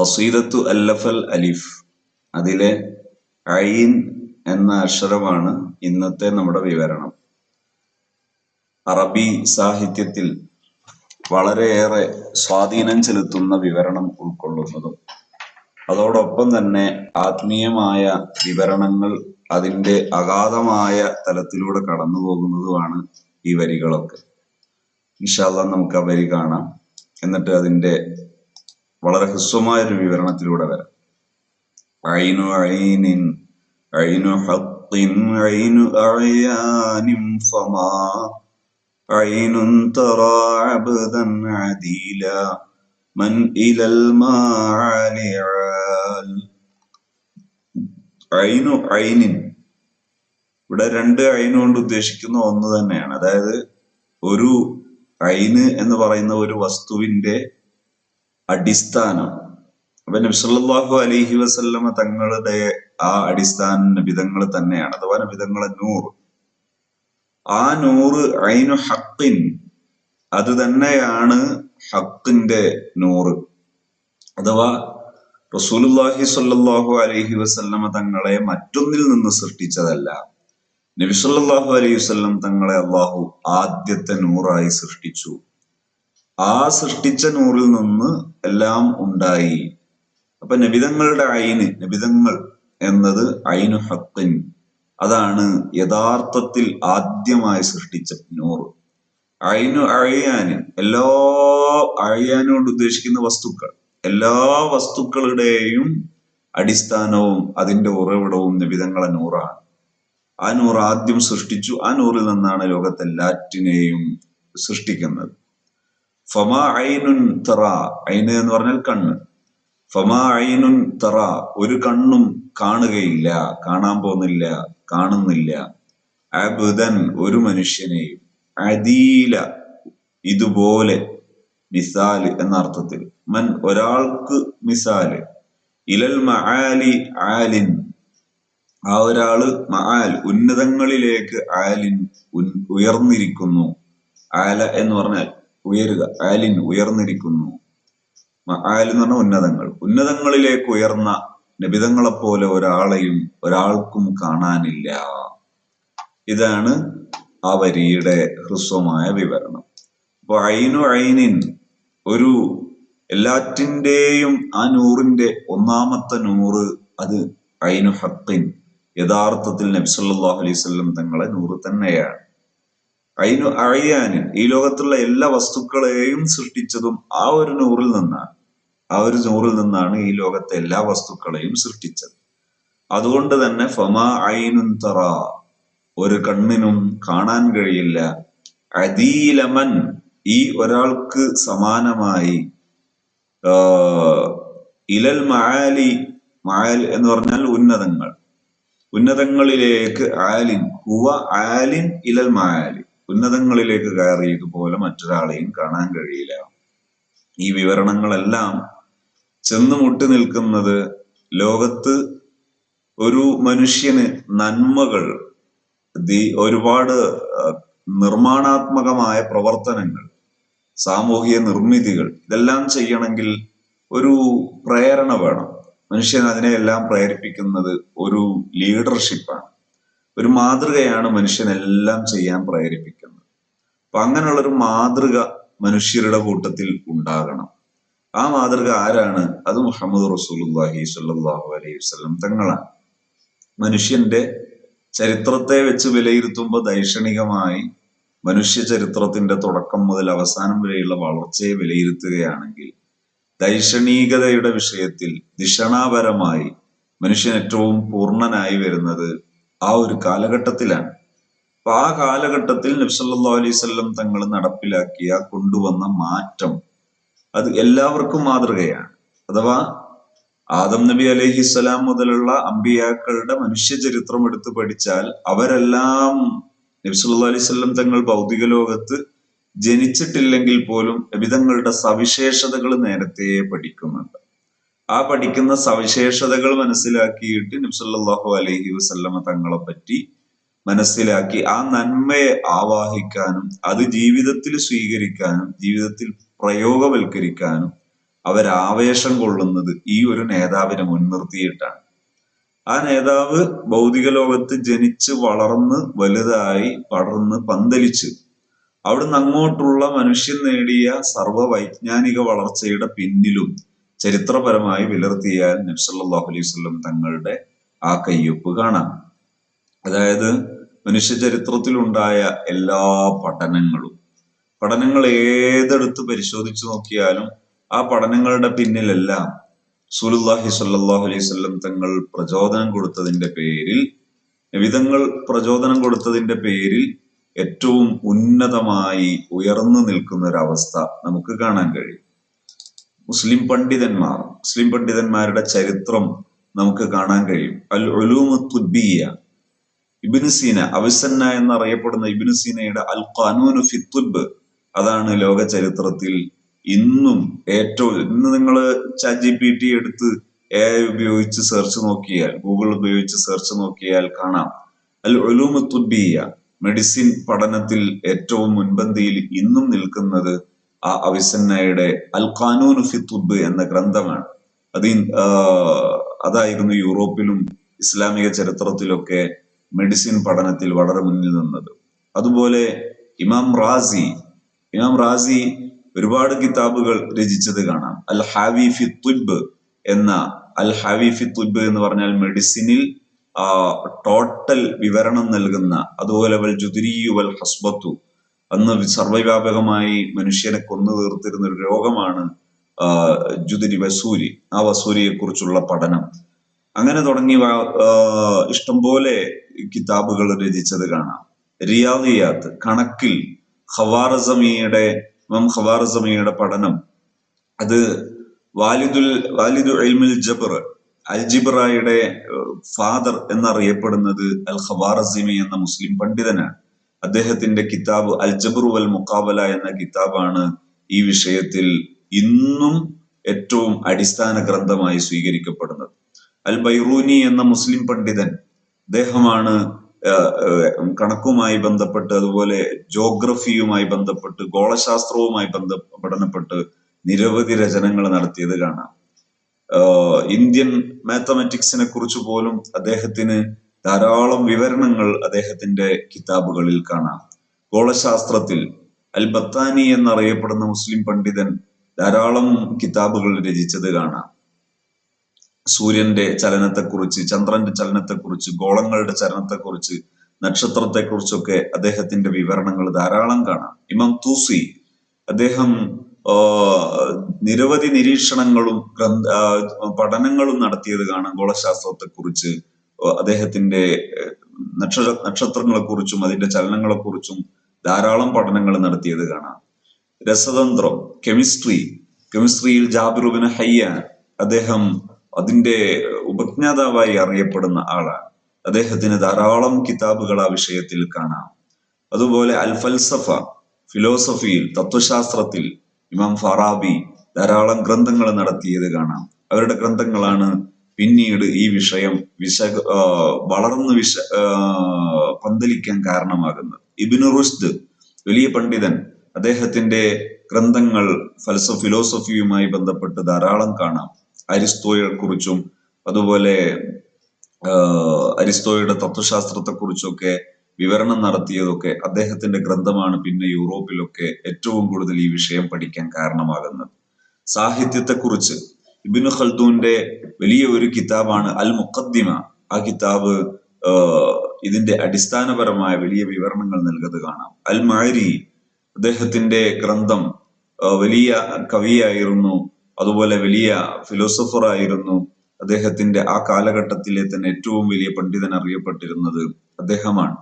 ഖസീദത്തു അല്ലഫൽ അലിഫ്. അതിലെ ഐൻ എന്ന അക്ഷരമാണ് ഇന്നത്തെ നമ്മുടെ വിവരണം. അറബി സാഹിത്യത്തിൽ വളരെയേറെ സ്വാധീനം ചെലുത്തുന്ന വിവരണം ഉൾക്കൊള്ളുന്നതും അതോടൊപ്പം തന്നെ ആത്മീയമായ വിവരണങ്ങൾ അതിന്റെ അഗാധമായ തലത്തിലൂടെ കടന്നു പോകുന്നതുമാണ് ഈ വരികളൊക്കെ. ഇൻഷാല്ല നമുക്ക് ആ വരി കാണാം. എന്നിട്ട് അതിന്റെ വളരെ ഹ്രസ്വമായ ഒരു വിവരണത്തിലൂടെ വരാം. അദീല മൻ ഇലൽ ഇവിടെ രണ്ട് അയിന് കൊണ്ട് ഉദ്ദേശിക്കുന്ന ഒന്ന് തന്നെയാണ്. അതായത് ഒരു അയിന് എന്ന് പറയുന്ന ഒരു വസ്തുവിന്റെ അടിസ്ഥാനം. അപ്പൊ നബ്സല്ലാഹു അലൈഹി വസല്ലമ തങ്ങളുടെ ആ അടിസ്ഥാന നബിതങ്ങൾ തന്നെയാണ്. അഥവാ നബിതങ്ങളെ നൂറ് ആ നൂറ് ഐനു ഹക്കിൻ. അത് തന്നെയാണ് ഹക്കിന്റെ നൂറ്. അഥവാ റസൂലുല്ലാഹി സല്ലാഹു അലൈഹി വസല്ലമ തങ്ങളെ മറ്റൊന്നിൽ നിന്ന് സൃഷ്ടിച്ചതല്ല. നബി സല്ലല്ലാഹു അലൈഹി വസല്ലം തങ്ങളെ അള്ളാഹു ആദ്യത്തെ നൂറായി സൃഷ്ടിച്ചു. ആ സൃഷ്ടിച്ച നൂറിൽ നിന്ന് എല്ലാം ഉണ്ടായി. അപ്പൊ നബിതങ്ങളുടെ ഐന് നബിതങ്ങൾ എന്നത് ഐനു ഹത്തൻ അതാണ് യഥാർത്ഥത്തിൽ ആദ്യമായി സൃഷ്ടിച്ച നൂറ്. അയിനു അഴിയാന് എല്ലാ അഴയാനോട് ഉദ്ദേശിക്കുന്ന വസ്തുക്കൾ എല്ലാ വസ്തുക്കളുടെയും അടിസ്ഥാനവും അതിന്റെ ഉറവിടവും നിബിതങ്ങളെ നൂറാണ്. ആ നൂറ് ആദ്യം സൃഷ്ടിച്ചു. ആ നൂറിൽ നിന്നാണ് ലോകത്തെല്ലാറ്റിനെയും സൃഷ്ടിക്കുന്നത്. ഫമാ ഐനുൻ തറ. ഐന എന്ന് പറഞ്ഞാൽ കണ്ണ്. ഫമാ ഐനുൻ തറ. ഒരു കണ്ണും കാണുകയില്ല. കാണാൻ പോകുന്നില്ല. കാണുന്നില്ല. അബുദൻ ഒരു മനുഷ്യനെയും അദീല ഇതുപോലെ മിസാൽ എന്ന അർത്ഥത്തിൽ. മൻ ഒരാൾക്ക് മിസാൽ ഇലൽ മഹാലി ആലിൻ. ആ ഒരാൾ മഹാൽ ഉന്നതങ്ങളിലേക്ക് ആലിൻ ഉയർന്നിരിക്കുന്നു. ആല എന്ന് പറഞ്ഞാൽ ഉയരുക. ആലിൻ ഉയർന്നിരിക്കുന്നു. ആലിൻ എന്ന് പറഞ്ഞാൽ ഉന്നതങ്ങൾ. ഉന്നതങ്ങളിലേക്ക് ഉയർന്ന നബിതങ്ങളെപ്പോലെ ഒരാളെയും ഒരാൾക്കും കാണാനില്ല. ഇതാണ് ആ വരിയുടെ ഹ്രസ്വമായ വിവരണം. അപ്പൊ ഐനു ഐനിൻ ഒരു എല്ലാറ്റിന്റെയും ആ നൂറിന്റെ ഒന്നാമത്തെ നൂറ് അത് ഐനു ഹത്തിൻ യഥാർത്ഥത്തിൽ നബ്സല്ലാഹു അലൈഹി സ്വല്ലം തങ്ങളെ നൂറ് തന്നെയാണ്. ഐനു അറിയാനും ഈ ലോകത്തുള്ള എല്ലാ വസ്തുക്കളെയും സൃഷ്ടിച്ചതും ആ ഒരു നൂറിൽ നിന്നാണ്. ആ ഒരു നൂറിൽ നിന്നാണ് ഈ ലോകത്തെ എല്ലാ വസ്തുക്കളെയും സൃഷ്ടിച്ചത്. അതുകൊണ്ട് തന്നെ ഫമാ ഐനുൻ തറ ഒരു കണ്ണിനും കാണാൻ കഴിയില്ല. അദീലമൻ ഈ ഒരാൾക്ക് സമാനമായി ഇലൽ മആലി മആൽ എന്ന് പറഞ്ഞാൽ ഉന്നതങ്ങൾ. ഉന്നതങ്ങളിലേക്ക് ആലിൻ ഹുവ ആലിൻ ഇലൽ മആലി. ഉന്നതങ്ങളിലേക്ക് കയറി ഇതുപോലെ മറ്റൊരാളെയും കാണാൻ കഴിയില്ല. ഈ വിവരണങ്ങളെല്ലാം ചെന്ന് മുട്ടി നിൽക്കുന്നത് ലോകത്ത് ഒരു മനുഷ്യന് നന്മകൾ ഒരുപാട് നിർമ്മാണാത്മകമായ പ്രവർത്തനങ്ങൾ സാമൂഹിക നിർമ്മിതികൾ ഇതെല്ലാം ചെയ്യണമെങ്കിൽ ഒരു പ്രേരണ വേണം. മനുഷ്യൻ അതിനെയെല്ലാം പ്രേരിപ്പിക്കുന്നത് ഒരു ലീഡർഷിപ്പാണ് ഒരു മാതൃകയാണ് മനുഷ്യനെല്ലാം ചെയ്യാൻ പ്രേരിപ്പിക്കുന്നത്. അപ്പൊ അങ്ങനെയുള്ള ഒരു മാതൃക മനുഷ്യരുടെ കൂട്ടത്തിൽ ഉണ്ടാകണം. ആ മാതൃക ആരാണ്? അത് മുഹമ്മദ് റസൂലുല്ലാഹി സ്വല്ലല്ലാഹു അലൈഹി വസല്ലം തങ്ങളാണ്. മനുഷ്യന്റെ ചരിത്രത്തെ വെച്ച് വിലയിരുത്തുമ്പോൾ ദൈക്ഷണികമായി മനുഷ്യ ചരിത്രത്തിന്റെ തുടക്കം മുതൽ അവസാനം വരെയുള്ള വളർച്ചയെ വിലയിരുത്തുകയാണെങ്കിൽ ദൈക്ഷണികതയുടെ വിഷയത്തിൽ ദിഷണാപരമായി മനുഷ്യൻ ഏറ്റവും പൂർണനായി വരുന്നത് ആ ഒരു കാലഘട്ടത്തിലാണ്. അപ്പൊ ആ കാലഘട്ടത്തിൽ നബ്സല്ലാ അലൈവല്ലം തങ്ങൾ നടപ്പിലാക്കിയ കൊണ്ടുവന്ന മാറ്റം അത് എല്ലാവർക്കും മാതൃകയാണ്. അഥവാ ആദം നബി അലഹിസ്സലാം മുതലുള്ള അമ്പിയാക്കളുടെ മനുഷ്യ ചരിത്രം എടുത്തു പഠിച്ചാൽ അവരെല്ലാം നബ്സുല്ലാ അലൈവല്ലം തങ്ങൾ ഭൗതിക ലോകത്ത് ജനിച്ചിട്ടില്ലെങ്കിൽ പോലും നബിതങ്ങളുടെ സവിശേഷതകൾ നേരത്തെ പഠിക്കുന്നുണ്ട്. ആ പഠിക്കുന്ന സവിശേഷതകൾ മനസ്സിലാക്കിയിട്ട് നബ്സല്ലാഹു അലഹി വസല്ലമ തങ്ങളെ പറ്റി മനസ്സിലാക്കി ആ നന്മയെ ആവാഹിക്കാനും അത് ജീവിതത്തിൽ സ്വീകരിക്കാനും ജീവിതത്തിൽ പ്രയോഗവൽക്കരിക്കാനും അവരാവേശം കൊള്ളുന്നത് ഈ ഒരു നേതാവിനെ മുൻനിർത്തിയിട്ടാണ്. ആ നേതാവ് ഭൗതിക ലോകത്ത് ജനിച്ച് വളർന്ന് വലുതായി പടർന്ന് പന്തലിച്ച് അവിടുന്ന് അങ്ങോട്ടുള്ള മനുഷ്യൻ നേടിയ സർവ വൈജ്ഞാനിക വളർച്ചയുടെ പിന്നിലും ചരിത്രപരമായി വിലർത്തിയാൽ നബ്സല്ലാഹു അലൈഹി വസല്ലം തങ്ങളുടെ ആ കയ്യൊപ്പ് കാണാം. അതായത് മനുഷ്യ ചരിത്രത്തിലുണ്ടായ എല്ലാ പഠനങ്ങളും പഠനങ്ങൾ ഏതെടുത്ത് പരിശോധിച്ചു നോക്കിയാലും ആ പഠനങ്ങളുടെ പിന്നിലെല്ലാം സുലുല്ലാഹി സല്ലാഹു അലൈഹി സ്വല്ലം തങ്ങൾ പ്രചോദനം കൊടുത്തതിന്റെ പേരിൽ വിധങ്ങൾ പ്രചോദനം കൊടുത്തതിന്റെ പേരിൽ ഏറ്റവും ഉന്നതമായി ഉയർന്നു നിൽക്കുന്ന ഒരു അവസ്ഥ നമുക്ക് കാണാൻ കഴിയും. മുസ്ലിം പണ്ഡിതന്മാർ മുസ്ലിം പണ്ഡിതന്മാരുടെ ചരിത്രം നമുക്ക് കാണാൻ കഴിയും. അൽ ഉലൂമു തുബ്ബിയ ഇബിന് സീന അവിസന്ന എന്നറിയപ്പെടുന്ന ഇബിന് സീനയുടെ അൽ ഖാനൂനു ഫിത്തുബ് അതാണ് ലോക ചരിത്രത്തിൽ ഇന്നും ഏറ്റവും ഇന്ന് നിങ്ങൾ ചാറ്റ് പി ടി എടുത്ത് എ ഐ ഉപയോഗിച്ച് സെർച്ച് നോക്കിയാൽ ഗൂഗിൾ ഉപയോഗിച്ച് സെർച്ച് നോക്കിയാൽ കാണാം. അൽ ഒലൂമു തുബ്ബിയ മെഡിസിൻ പഠനത്തിൽ ഏറ്റവും മുൻപന്തിയിൽ ഇന്നും നിൽക്കുന്നത് ആ അവിസന്നയുടെ അൽ ഖാനൂനു ഫി തുബ്ബ് എന്ന ഗ്രന്ഥമാണ്. അത് അതായിരുന്നു യൂറോപ്പിലും ഇസ്ലാമിക ചരിത്രത്തിലൊക്കെ മെഡിസിൻ പഠനത്തിൽ വളരെ മുന്നിൽ നിന്നത്. അതുപോലെ ഇമാം റാസി ഇമാം റാസി ഒരുപാട് കിതാബുകൾ രചിച്ചത് കാണാം. അൽ ഹാവി ഫി തുബ് എന്ന അൽ ഹാവി ഫി തുബ് എന്ന് പറഞ്ഞാൽ മെഡിസിനിൽ ടോട്ടൽ വിവരണം നൽകുന്ന അതുപോലെ വൽ ജുദുരിയു വൽ ഹസ്ബത്തു അന്ന് സർവവ്യാപകമായി മനുഷ്യനെ കൊന്നു തീർത്തിരുന്ന ഒരു രോഗമാണ് ജുതിരി വസൂരി. ആ വസൂരിയെ കുറിച്ചുള്ള പഠനം. അങ്ങനെ തുടങ്ങി ഇഷ്ടംപോലെ കിതാബുകൾ രചിച്ചത് കാണാം. റിയാദിയാത്ത് കണക്കിൽ ഖവാറസമിയുടെ ഇമാം ഖവാറസമിയുടെ പഠനം. അത് വാലിദുൽ വാലിദു അൽമിൽ ജബർ അൽജിബ്രായുടെ ഫാദർ എന്നറിയപ്പെടുന്നത് അൽ ഖവാറസിമി എന്ന മുസ്ലിം പണ്ഡിതനാണ്. അദ്ദേഹത്തിന്റെ കിതാബ് അൽ ജബറു വൽ മുക്കാബല എന്ന കിതാബാണ് ഈ വിഷയത്തിൽ ഇന്നും ഏറ്റവും അടിസ്ഥാന ഗ്രന്ഥമായി സ്വീകരിക്കപ്പെടുന്നത്. അൽ ബൈറൂനി എന്ന മുസ്ലിം പണ്ഡിതൻ അദ്ദേഹമാണ് കണക്കുമായി ബന്ധപ്പെട്ട് അതുപോലെ ജോഗ്രഫിയുമായി ബന്ധപ്പെട്ട് ഗോളശാസ്ത്രവുമായി ബന്ധ പഠനപ്പെട്ട് നിരവധി രചനകൾ നടത്തിയത് കാണാം. ഇന്ത്യൻ മാത്തമാറ്റിക്സിനെ കുറിച്ച് പോലും അദ്ദേഹത്തിന് ധാരാളം വിവരണങ്ങൾ അദ്ദേഹത്തിന്റെ കിതാബുകളിൽ കാണാം. ഗോളശാസ്ത്രത്തിൽ അൽ ബത്താനി എന്നറിയപ്പെടുന്ന മുസ്ലിം പണ്ഡിതൻ ധാരാളം കിതാബുകൾ രചിച്ചത് കാണാം. സൂര്യന്റെ ചലനത്തെക്കുറിച്ച് ചന്ദ്രന്റെ ചലനത്തെക്കുറിച്ച് ഗോളങ്ങളുടെ ചലനത്തെക്കുറിച്ച് നക്ഷത്രത്തെക്കുറിച്ചൊക്കെ അദ്ദേഹത്തിന്റെ വിവരണങ്ങൾ ധാരാളം കാണാം. ഇമാം തൂസി അദ്ദേഹം നിരവധി നിരീക്ഷണങ്ങളും ഗ്രന്ഥ പഠനങ്ങളും നടത്തിയത് കാണാം ഗോളശാസ്ത്രത്തെക്കുറിച്ച്. അദ്ദേഹത്തിന്റെ നക്ഷത്രങ്ങളെ കുറിച്ചും അതിന്റെ ചലനങ്ങളെ കുറിച്ചും ധാരാളം പഠനങ്ങൾ നടത്തിയത് കാണാം. രസതന്ത്രം കെമിസ്ട്രി കെമിസ്ട്രിയിൽ ജാബിറുബിന് ഹയ്യാൻ അദ്ദേഹം അതിന്റെ ഉപജ്ഞാതാവായി അറിയപ്പെടുന്ന ആളാണ്. അദ്ദേഹത്തിന് ധാരാളം കിതാബുകൾ ആ വിഷയത്തിൽ കാണാം. അതുപോലെ അൽ ഫൽസഫ ഫിലോസഫിയിൽ തത്വശാസ്ത്രത്തിൽ ഇമാം ഫറാബി ധാരാളം ഗ്രന്ഥങ്ങൾ നടത്തിയത് കാണാം. അവരുടെ ഗ്രന്ഥങ്ങളാണ് പിന്നീട് ഈ വിഷയം വിശ വളർന്ന് വിശ പന്തലിക്കാൻ കാരണമാകുന്നത്. ഇബിനു റുഷ്ദ് വലിയ പണ്ഡിതൻ അദ്ദേഹത്തിന്റെ ഗ്രന്ഥങ്ങൾ ഫൽസ ഫിലോസഫിയുമായി ബന്ധപ്പെട്ട് ധാരാളം കാണാം. അരിസ്തോയെ കുറിച്ചും അതുപോലെ അരിസ്തോയുടെ തത്വശാസ്ത്രത്തെക്കുറിച്ചൊക്കെ വിവരണം നടത്തിയതൊക്കെ അദ്ദേഹത്തിന്റെ ഗ്രന്ഥമാണ് പിന്നെ യൂറോപ്പിലൊക്കെ ഏറ്റവും കൂടുതൽ ഈ വിഷയം പഠിക്കാൻ കാരണമാകുന്നത്. സാഹിത്യത്തെക്കുറിച്ച് ഇബിനു ഖൽദൂന്റെ വലിയ ഒരു കിതാബാണ് അൽ മുഖദ്ദിമ ആ കിതാബ് ഇതിന്റെ അടിസ്ഥാനപരമായ വലിയ വിവരണങ്ങൾ നൽകുന്നത് കാണാം. അൽ മാരി അദ്ദേഹത്തിന്റെ ഗ്രന്ഥം വലിയ കവിയായിരുന്നു അതുപോലെ വലിയ ഫിലോസഫർ ആയിരുന്നു അദ്ദേഹത്തിന്റെ ആ കാലഘട്ടത്തിലെ തന്നെ ഏറ്റവും വലിയ പണ്ഡിതൻ അറിയപ്പെട്ടിരുന്നത് അദ്ദേഹമാണ്.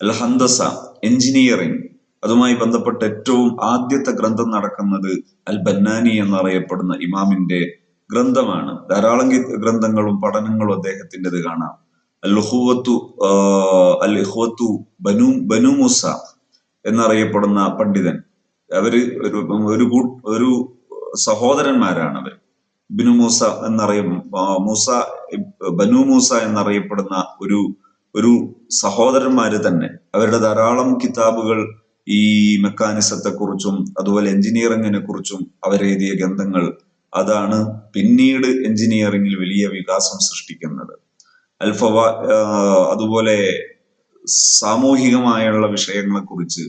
അൽ ഹന്തസ എഞ്ചിനീയറിംഗ് അതുമായി ബന്ധപ്പെട്ട ഏറ്റവും ആദ്യത്തെ ഗ്രന്ഥം നടക്കുന്നത് അൽ ബന്നാനി എന്നറിയപ്പെടുന്ന ഇമാമിന്റെ ഗ്രന്ഥമാണ്. ധാരാളം ഗ്രന്ഥങ്ങളും പഠനങ്ങളും അദ്ദേഹത്തിന്റെത് കാണാം. അൽ ഹുവത്തു അൽ ബനു ബനു മൂസ എന്നറിയപ്പെടുന്ന പണ്ഡിതൻ. അവർ ഒരു ഒരു സഹോദരന്മാരാണ് അവർ ബിനു മൂസ എന്നറിയും മൂസ ബനു മൂസ എന്നറിയപ്പെടുന്ന ഒരു ഒരു സഹോദരന്മാര് തന്നെ. അവരുടെ ധാരാളം കിതാബുകൾ ഈ മെക്കാനിസത്തെ കുറിച്ചും അതുപോലെ എഞ്ചിനീയറിങ്ങിനെ കുറിച്ചും അവരെഴുതിയ ഗ്രന്ഥങ്ങൾ അതാണ് പിന്നീട് എഞ്ചിനീയറിംഗിൽ വലിയ വികാസം സൃഷ്ടിക്കുന്നത്. അൽഫവ അതുപോലെ സാമൂഹികമായുള്ള വിഷയങ്ങളെ കുറിച്ച്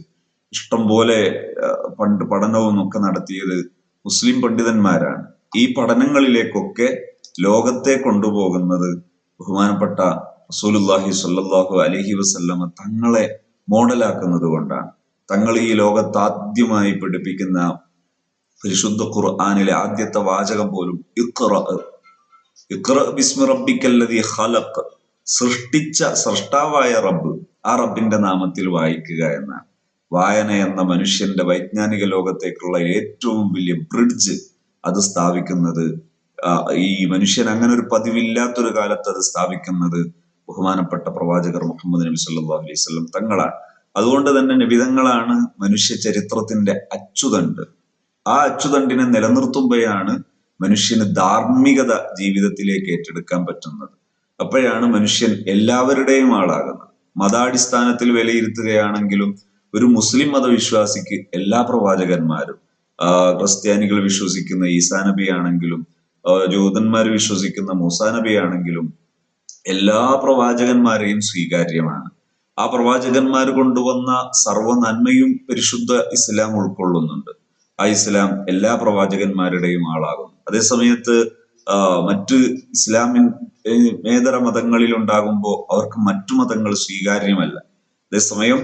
ഇഷ്ടംപോലെ പോലെ പണ്ട് പഠനവും ഒക്കെ നടത്തിയത് മുസ്ലിം പണ്ഡിതന്മാരാണ്. ഈ പഠനങ്ങളിലേക്കൊക്കെ ലോകത്തെ കൊണ്ടുപോകുന്നത് ബഹുമാനപ്പെട്ട റസൂലുല്ലാഹി സ്വല്ലല്ലാഹു അലൈഹി വസല്ലമ തങ്ങളെ മോഡലാക്കുന്നത് കൊണ്ടാണ്. തങ്ങൾ ഈ ലോകത്ത് ആദ്യമായി പഠിപ്പിക്കുന്ന പരിശുദ്ധ ഖുർആാനിലെ ആദ്യത്തെ വാചകം പോലും ഇഖ്റ. ഇഖ്റ ബിസ്മി റബ്ബിക്കല്ലതി ഖലഖ്. സൃഷ്ടിച്ച സൃഷ്ടാവായ റബ്ബ് ആ റബ്ബിന്റെ നാമത്തിൽ വായിക്കുക എന്നാണ്. വായന എന്ന മനുഷ്യന്റെ വൈജ്ഞാനിക ലോകത്തേക്കുള്ള ഏറ്റവും വലിയ ബ്രിഡ്ജ് അത് സ്ഥാപിക്കുന്നത് ഈ മനുഷ്യൻ അങ്ങനെ ഒരു പതിവില്ലാത്തൊരു കാലത്ത് അത് സ്ഥാപിക്കുന്നത് ബഹുമാനപ്പെട്ട പ്രവാചകർ മുഹമ്മദ് നബി സല്ലാ അലൈഹി വസല്ലം തങ്ങളാണ്. അതുകൊണ്ട് തന്നെ നബിതങ്ങളാണ് മനുഷ്യ ചരിത്രത്തിന്റെ അച്ചുതണ്ട്. ആ അച്ചുതണ്ടിനെ നിലനിർത്തുമ്പോഴാണ് മനുഷ്യന് ധാർമ്മികത ജീവിതത്തിലേക്ക് ഏറ്റെടുക്കാൻ പറ്റുന്നത്. അപ്പോഴാണ് മനുഷ്യൻ എല്ലാവരുടെയും ആളാകുന്നത്. മതാടിസ്ഥാനത്തിൽ വിലയിരുത്തുകയാണെങ്കിലും ഒരു മുസ്ലിം മതവിശ്വാസിക്ക് എല്ലാ പ്രവാചകന്മാരും ക്രിസ്ത്യാനികൾ വിശ്വസിക്കുന്ന ഈസാ നബി ആണെങ്കിലും ജൂതന്മാർ വിശ്വസിക്കുന്ന മൂസാ നബി ആണെങ്കിലും എല്ലാ പ്രവാചകന്മാരെയും സ്വീകാര്യമാണ്. ആ പ്രവാചകന്മാർ കൊണ്ടുവന്ന സർവ നന്മയും പരിശുദ്ധ ഇസ്ലാം ഉൾക്കൊള്ളുന്നുണ്ട്. ആ ഇസ്ലാം എല്ലാ പ്രവാചകന്മാരുടെയും ആളാകുന്നു. അതേസമയത്ത് മറ്റ് ഇസ്ലാമിൻ മേതര മതങ്ങളിൽ ഉണ്ടാകുമ്പോൾ അവർക്ക് മറ്റു മതങ്ങൾ സ്വീകാര്യമല്ല. അതേസമയം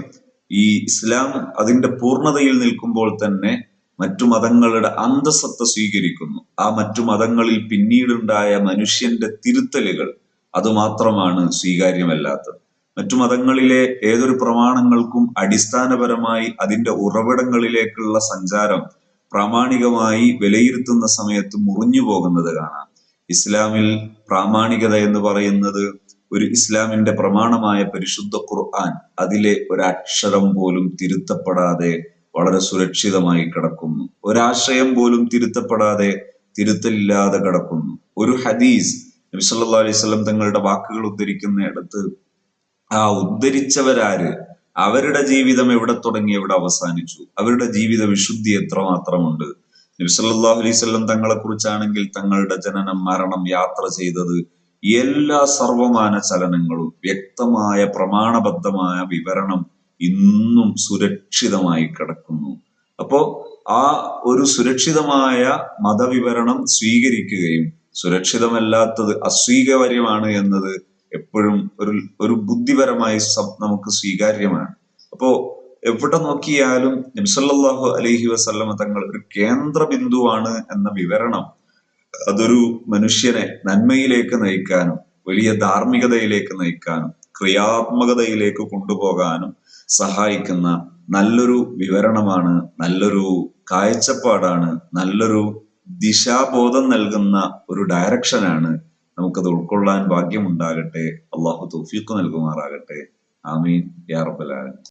ഈ ഇസ്ലാം അതിന്റെ പൂർണതയിൽ നിൽക്കുമ്പോൾ തന്നെ മറ്റു മതങ്ങളുടെ അന്തസത്ത സ്വീകരിക്കുന്നു. ആ മറ്റു മതങ്ങളിൽ പിന്നീടുണ്ടായ മനുഷ്യന്റെ തിരുത്തലുകൾ അതുമാത്രമാണ് സ്വീകാര്യമല്ലാത്തത്. മറ്റു മതങ്ങളിലെ ഏതൊരു പ്രമാണങ്ങൾക്കും അടിസ്ഥാനപരമായി അതിന്റെ ഉറവിടങ്ങളിലേക്കുള്ള സഞ്ചാരം പ്രാമാണികമായി വിലയിരുത്തുന്ന സമയത്ത് മുറിഞ്ഞു പോകുന്നത് കാണാം. ഇസ്ലാമിൽ പ്രാമാണികത എന്ന് പറയുന്നത് ഒരു ഇസ്ലാമിന്റെ പ്രമാണമായ പരിശുദ്ധ ഖുർആൻ അതിലെ ഒരക്ഷരം പോലും തിരുത്തപ്പെടാതെ വളരെ സുരക്ഷിതമായി കിടക്കുന്നു. ഒരാശയം പോലും തിരുത്തപ്പെടാതെ തിരുത്തലില്ലാതെ കിടക്കുന്നു. ഒരു ഹദീസ് നബി സല്ലല്ലാഹു അലൈഹി വസല്ലം തങ്ങളുടെ വാക്കുകൾ ഉദ്ധരിക്കുന്നിടത്ത് ആ ഉദ്ധരിച്ചവരാര് അവരുടെ ജീവിതം എവിടെ തുടങ്ങി എവിടെ അവസാനിച്ചു? അവരുടെ ജീവിത വിശുദ്ധി എത്രമാത്രമുണ്ട്? നബി സല്ലല്ലാഹു അലൈഹി വസല്ലം തങ്ങളെ കുറിച്ചാണെങ്കിൽ തങ്ങളുടെ ജനനം മരണം യാത്ര ചെയ്തത് എല്ലാ സർവമാന ചലനങ്ങളും വ്യക്തമായ പ്രമാണബദ്ധമായ വിവരണം ഇന്നും സുരക്ഷിതമായി കിടക്കുന്നു. അപ്പോ ആ ഒരു സുരക്ഷിതമായ മതവിവരണം സ്വീകരിക്കുകയും സുരക്ഷിതമല്ലാത്തത് അസ്വീകാര്യമാണ് എന്നത് എപ്പോഴും ഒരു ഒരു ബുദ്ധിപരമായി നമുക്ക് സ്വീകാര്യമാണ്. അപ്പോ എവിടെ നോക്കിയാലും നബ്സല്ലാഹു അലഹി വസല്ലമ തങ്ങൾ ഒരു കേന്ദ്ര ബിന്ദുവാണ് എന്ന വിവരണം അതൊരു മനുഷ്യനെ നന്മയിലേക്ക് നയിക്കാനും വലിയ ധാർമ്മികതയിലേക്ക് നയിക്കാനും ക്രിയാത്മകതയിലേക്ക് കൊണ്ടുപോകാനും സഹായിക്കുന്ന നല്ലൊരു വിവരണമാണ് നല്ലൊരു കാഴ്ചപ്പാടാണ് നല്ലൊരു ദിശാബോധം നൽകുന്ന ഒരു ഡയറക്ഷനാണ് നമുക്കത് ഉൾക്കൊള്ളാൻ ഭാഗ്യമുണ്ടാകട്ടെ. അള്ളാഹു തൗഫീഖ് നൽകുമാറാകട്ടെ. ആമീൻ. യാ റബ്ബൽ ആലമീൻ.